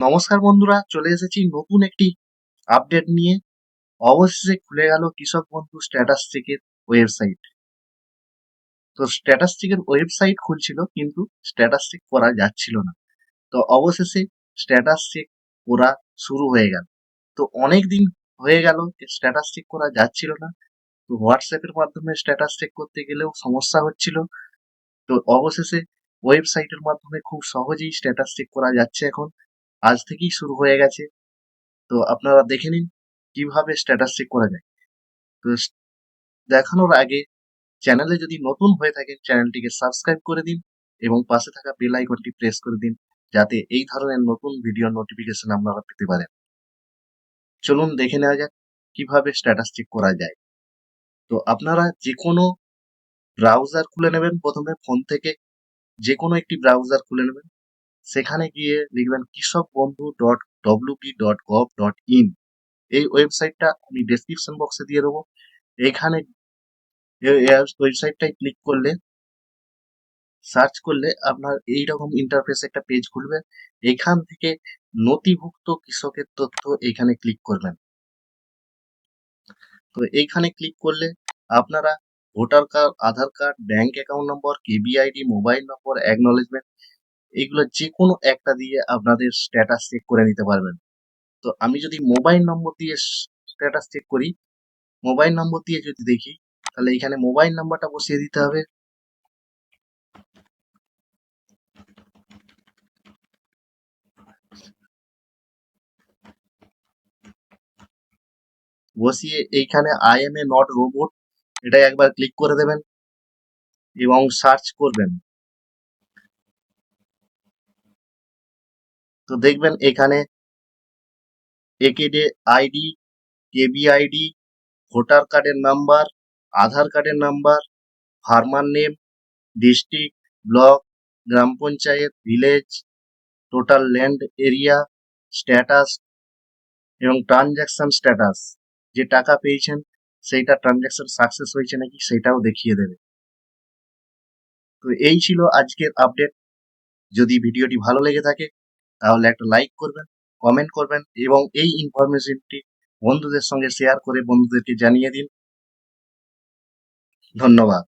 নমস্কার বন্ধুরা, চলে এসেছি নতুন একটি আপডেট নিয়ে। অবশেষে খুলে গেল কৃষক বন্ধু স্ট্যাটাস চেকের ওয়েবসাইট তো স্ট্যাটাস চেকের ওয়েবসাইট খুলছিল, কিন্তু স্ট্যাটাস চেক করা যাচ্ছিল না। তো অবশেষে স্ট্যাটাস চেক করা শুরু হয়ে গেল। তো অনেক দিন হয়ে গেল স্ট্যাটাস চেক করা যাচ্ছিল না। তো হোয়াটসঅ্যাপের মাধ্যমে স্ট্যাটাস চেক করতে গেলেও সমস্যা হচ্ছিল। তো অবশেষে ওয়েবসাইটের মাধ্যমে খুব সহজেই স্ট্যাটাস চেক করা যাচ্ছে এখন। আজ থেকেই শুরু হয়ে গেছে। তো আপনারা দেখে নিন, কীভাবে স্ট্যাটাস চেক করা যায়। তো দেখানোর আগে চ্যানেলে যদি নতুন হয়ে থাকেন চ্যানেলটিকে সাবস্ক্রাইব করে দিন এবং পাশে থাকা বেল আইকনটি প্রেস করে দিন, যাতে এই ধরনের নতুন ভিডিও নোটিফিকেশন আপনারা পেতে পারেন। চলুন দেখে নেওয়া যাক, কীভাবে স্ট্যাটাস চেক করা যায়। তো আপনারা যে কোনো ব্রাউজার খুলে নেবেন প্রথমে ফোন থেকে। যে কোনো একটি ব্রাউজার খুলে নেবেন। সেখানে গিয়ে লিখবেন Krishak Bandhu dot WP dot gov dot in এই ওয়েবসাইটটা আমি ডেসক্রিপশন বক্সে দিয়ে দেবো। এখানে ওয়েবসাইটটায় ক্লিক করলে সার্চ করলে আপনার এইরকম ইন্টারফেস একটা পেজ খুলবে। এখান থেকে নথিভুক্ত কৃষকের তথ্য এখানে ক্লিক করবেন। তো এইখানে ক্লিক করলে আপনারা voter card Aadhaar card bank account number KB ID mobile number acknowledgement এগুলো যে কোনো একটা দিয়ে আপনাদের স্ট্যাটাস চেক করে নিতে পারবেন। তো আমি যদি মোবাইল নম্বর দিয়ে স্ট্যাটাস চেক করি মোবাইল নম্বর দিয়ে যদি দেখি, তাহলে এখানে মোবাইল নাম্বারটা বসিয়ে দিতে হবে। বসিয়ে এইখানে I am a not robot এটা একবার ক্লিক করে দেবেন এবং সার্চ করবেন। তো দেখবেন এখানে একেডে আইডি, কেবি আইডি, ভোটার কার্ডের নাম্বার, আধার কার্ডের number, farmer name, district, block, গ্রাম panchayat, village, total land area, status এবং ট্রানজ্যাকশন স্ট্যাটাস। যে টাকা পেয়েছেন, সেইটা ট্রানজ্যাকশন সাকসেস হয়েছে নাকি সেটাও দেখিয়ে দেবে। তো এই ছিল আজকের আপডেট। যদি ভিডিওটি ভালো লেগে থাকে তাহলে একটা লাইক করবেন কমেন্ট করবেন এবং এই ইনফরমেশনটি বন্ধুদের সঙ্গে শেয়ার করে বন্ধুদেরকে জানিয়ে দিন। ধন্যবাদ।